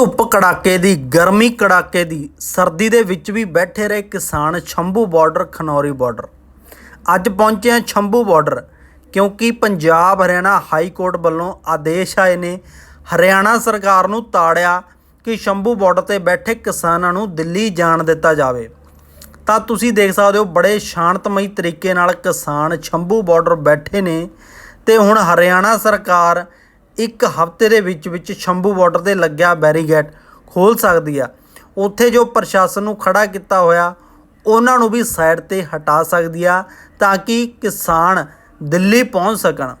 ਧੁੱਪ ਕੜਾਕੇ ਦੀ, ਗਰਮੀ ਕੜਾਕੇ ਦੀ, ਸਰਦੀ ਦੇ ਵਿੱਚ ਵੀ ਬੈਠੇ ਰਹੇ ਕਿਸਾਨ ਸ਼ੰਭੂ ਬਾਰਡਰ, ਖਨੌਰੀ ਬਾਰਡਰ। ਅੱਜ ਪਹੁੰਚੇ ਹਾਂ ਸ਼ੰਭੂ ਬਾਰਡਰ, ਕਿਉਂਕਿ ਪੰਜਾਬ, ਹਰਿਆਣਾ ਹਾਈ ਕੋਰਟ ਵੱਲੋਂ ਆਦੇਸ਼ ਆਏ ਨੇ। ਹਰਿਆਣਾ ਸਰਕਾਰ ਨੂੰ ਤਾੜਿਆ ਕਿ ਸ਼ੰਭੂ ਬਾਰਡਰ ਤੇ ਬੈਠੇ ਕਿਸਾਨਾਂ ਨੂੰ ਦਿੱਲੀ ਜਾਣ ਦਿੱਤਾ ਜਾਵੇ। ਤਾਂ ਤੁਸੀਂ ਦੇਖ ਸਕਦੇ ਹੋ, ਬੜੇ ਸ਼ਾਂਤਮਈ ਤਰੀਕੇ ਨਾਲ ਕਿਸਾਨ ਸ਼ੰਭੂ ਬਾਰਡਰ ਬੈਠੇ ਨੇ ਤੇ ਹੁਣ ਹਰਿਆਣਾ ਸਰਕਾਰ ਇੱਕ ਹਫ਼ਤੇ ਦੇ ਵਿੱਚ ਵਿੱਚ ਸ਼ੰਭੂ ਬਾਰਡਰ ਤੇ ਲੱਗਿਆ ਬੈਰੀਗੇਟ ਖੋਲ ਸਕਦੀ ਆ। ਉੱਥੇ ਜੋ ਪ੍ਰਸ਼ਾਸਨ ਨੂੰ ਖੜਾ ਕੀਤਾ ਹੋਇਆ, ਉਹਨਾਂ ਨੂੰ ਵੀ ਸਾਈਡ ਤੇ ਹਟਾ ਸਕਦੀ ਆ ਤਾਂ ਕਿ ਕਿਸਾਨ ਦਿੱਲੀ ਪਹੁੰਚ ਸਕਣ।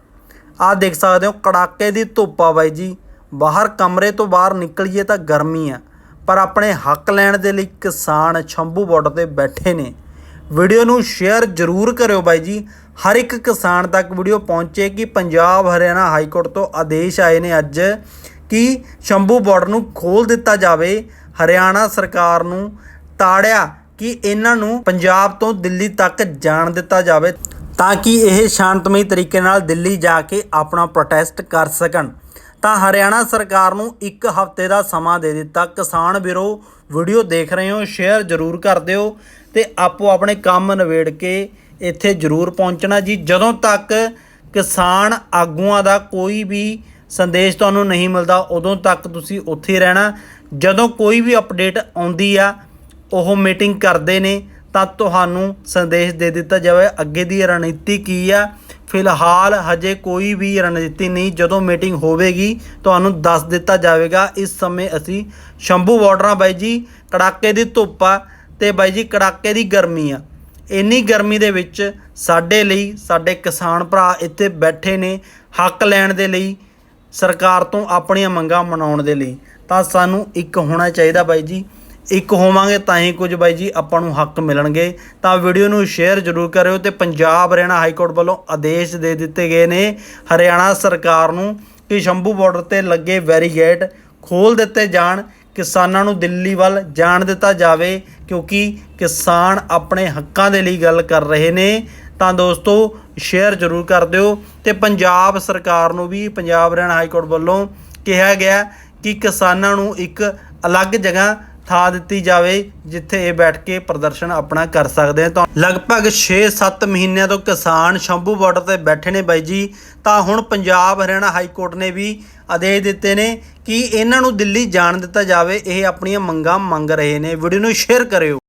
ਆਹ ਦੇਖ ਸਕਦੇ ਹੋ, ਕੜਾਕੇ ਦੀ ਧੁੱਪ ਆ ਬਾਈ ਜੀ। ਬਾਹਰ ਕਮਰੇ ਤੋਂ ਬਾਹਰ ਨਿਕਲੀਏ ਤਾਂ ਗਰਮੀ ਆ। ਪਰ ਆਪਣੇ ਹੱਕ ਲੈਣ ਦੇ ਲਈ ਕਿਸਾਨ ਸ਼ੰਭੂ ਬਾਰਡਰ ਤੇ ਬੈਠੇ ਨੇ। ਵੀਡੀਓ ਨੂੰ ਸ਼ੇਅਰ ਜ਼ਰੂਰ ਕਰਿਓ ਬਾਈ ਜੀ। ਹਰ ਇੱਕ ਕਿਸਾਨ ਤੱਕ ਵੀਡੀਓ ਪਹੁੰਚੇ ਕਿ ਪੰਜਾਬ, ਹਰਿਆਣਾ ਹਾਈ ਕੋਰਟ ਤੋਂ ਆਦੇਸ਼ ਆਏ ਨੇ ਅੱਜ ਕਿ ਸ਼ੰਭੂ ਬਾਰਡਰ ਨੂੰ ਖੋਲ ਦਿੱਤਾ ਜਾਵੇ। ਹਰਿਆਣਾ ਸਰਕਾਰ ਨੂੰ ਤਾੜਿਆ ਕਿ ਇਹਨਾਂ ਨੂੰ ਪੰਜਾਬ ਤੋਂ ਦਿੱਲੀ ਤੱਕ ਜਾਣ ਦਿੱਤਾ ਜਾਵੇ ਤਾਂ ਕਿ ਇਹ ਸ਼ਾਂਤਮਈ ਤਰੀਕੇ ਨਾਲ ਦਿੱਲੀ ਜਾ ਕੇ ਆਪਣਾ ਪ੍ਰੋਟੈਸਟ ਕਰ ਸਕਣ। ਤਾਂ ਹਰਿਆਣਾ ਸਰਕਾਰ ਨੂੰ ਇੱਕ ਹਫ਼ਤੇ ਦਾ ਸਮਾਂ ਦੇ ਦਿੱਤਾ। ਕਿਸਾਨ ਵੀਰੋ, ਵੀਡੀਓ ਦੇਖ ਰਹੇ ਹੋ, ਸ਼ੇਅਰ ਜ਼ਰੂਰ ਕਰ ਦਿਓ ਤੇ ਆਪੋ ਆਪਣੇ ਕੰਮ ਨਿਬੇੜ ਕੇ ਇੱਥੇ ਜ਼ਰੂਰ ਪਹੁੰਚਣਾ ਜੀ। ਜਦੋਂ ਤੱਕ ਕਿਸਾਨ ਆਗੂਆਂ ਦਾ ਕੋਈ ਵੀ ਸੰਦੇਸ਼ ਤੁਹਾਨੂੰ ਨਹੀਂ ਮਿਲਦਾ, ਉਦੋਂ ਤੱਕ ਤੁਸੀਂ ਉੱਥੇ ਰਹਿਣਾ। ਜਦੋਂ ਕੋਈ ਵੀ ਅਪਡੇਟ ਆਉਂਦੀ ਆ, ਉਹ ਮੀਟਿੰਗ ਕਰਦੇ ਨੇ, ਤਾਂ ਤੁਹਾਨੂੰ ਸੰਦੇਸ਼ ਦੇ ਦਿੱਤਾ ਜਾਵੇ। ਅੱਗੇ ਦੀ ਰਣਨੀਤੀ ਕੀ ਆ? ਫਿਲਹਾਲ ਹਜੇ ਕੋਈ ਵੀ ਰਣਨੀਤੀ ਨਹੀਂ, ਜਦੋਂ ਮੀਟਿੰਗ ਹੋਵੇਗੀ, ਤੁਹਾਨੂੰ ਦੱਸ ਦਿੱਤਾ ਜਾਵੇਗਾ। ਇਸ ਸਮੇਂ ਅਸੀਂ ਸ਼ੰਭੂ ਬਾਰਡਰਾਂ ਬਾਈ ਜੀ, ਕੜਾਕੇ ਦੀ ਧੁੱਪ ਆ ਤੇ ਬਾਈ ਜੀ, ਕੜਾਕੇ ਦੀ ਗਰਮੀ ਆ। ਇੰਨੀ ਗਰਮੀ ਦੇ ਵਿੱਚ ਸਾਡੇ ਲਈ, ਸਾਡੇ ਕਿਸਾਨ ਭਰਾ ਇੱਥੇ ਬੈਠੇ ਨੇ ਹੱਕ ਲੈਣ ਦੇ ਲਈ, ਸਰਕਾਰ ਤੋਂ ਆਪਣੀਆਂ ਮੰਗਾਂ ਮਨਾਉਣ ਦੇ ਲਈ। ਤਾਂ ਸਾਨੂੰ ਇੱਕ ਹੋਣਾ ਚਾਹੀਦਾ ਬਾਈ ਜੀ ਇੱਕ ਹੋਵਾਂਗੇ ਤਾਂ ਹੀ ਕੁਝ ਬਾਈ ਜੀ ਆਪਾਂ ਨੂੰ ਹੱਕ ਮਿਲਣਗੇ। ਤਾਂ ਵੀਡੀਓ ਨੂੰ ਸ਼ੇਅਰ ਜ਼ਰੂਰ ਕਰਿਓ ਤੇ ਪੰਜਾਬ ਹਰਿਆਣਾ ਹਾਈ ਕੋਰਟ ਵੱਲੋਂ ਆਦੇਸ਼ ਦੇ ਦਿੱਤੇ ਗਏ ਨੇ ਹਰਿਆਣਾ ਸਰਕਾਰ ਨੂੰ ਕਿ ਸ਼ੰਭੂ ਬਾਰਡਰ ਤੇ ਲੱਗੇ ਵੈਰੀਗੇਟ ਖੋਲ ਦਿੱਤੇ ਜਾਣ, ਕਿਸਾਨਾਂ ਨੂੰ ਦਿੱਲੀ ਵੱਲ ਜਾਣ ਦਿੱਤਾ ਜਾਵੇ, ਕਿਉਂਕਿ ਕਿਸਾਨ ਆਪਣੇ ਹੱਕਾਂ ਦੇ ਲਈ ਗੱਲ ਕਰ ਰਹੇ ਨੇ। ਤਾਂ ਦੋਸਤੋ ਸ਼ੇਅਰ ਜ਼ਰੂਰ ਕਰ ਦਿਓ ਤੇ ਪੰਜਾਬ ਸਰਕਾਰ ਨੂੰ ਵੀ ਪੰਜਾਬ ਹਰਿਆਣਾ ਹਾਈ ਕੋਰਟ ਵੱਲੋਂ ਕਿਹਾ ਗਿਆ ਕਿ ਕਿਸਾਨਾਂ ਨੂੰ ਇੱਕ ਅਲੱਗ ਜਗ੍ਹਾ ਥਾਂ ਦਿੱਤੀ ਜਾਵੇ, ਜਿੱਥੇ ਇਹ ਬੈਠ ਕੇ ਪ੍ਰਦਰਸ਼ਨ ਆਪਣਾ ਕਰ ਸਕਦੇ ਆ ਤਾਂ ਲਗਭਗ 6-7 ਮਹੀਨਿਆਂ ਤੋਂ ਕਿਸਾਨ ਸ਼ੰਭੂ ਬਾਰਡਰ ਤੇ ਬੈਠੇ ਨੇ ਬਾਈ ਜੀ। ਤਾਂ ਹੁਣ ਪੰਜਾਬ ਹਰਿਆਣਾ ਹਾਈ ਕੋਰਟ ਨੇ ਵੀ ਆਦੇਸ਼ ਦਿੱਤੇ ਨੇ ਕਿ ਇਹਨਾਂ ਨੂੰ ਦਿੱਲੀ ਜਾਣ ਦਿੱਤਾ ਜਾਵੇ। ਇਹ ਆਪਣੀਆਂ ਮੰਗਾਂ ਮੰਗ ਰਹੇ ਨੇ। ਵੀਡੀਓ ਨੂੰ ਸ਼ੇਅਰ ਕਰਿਓ।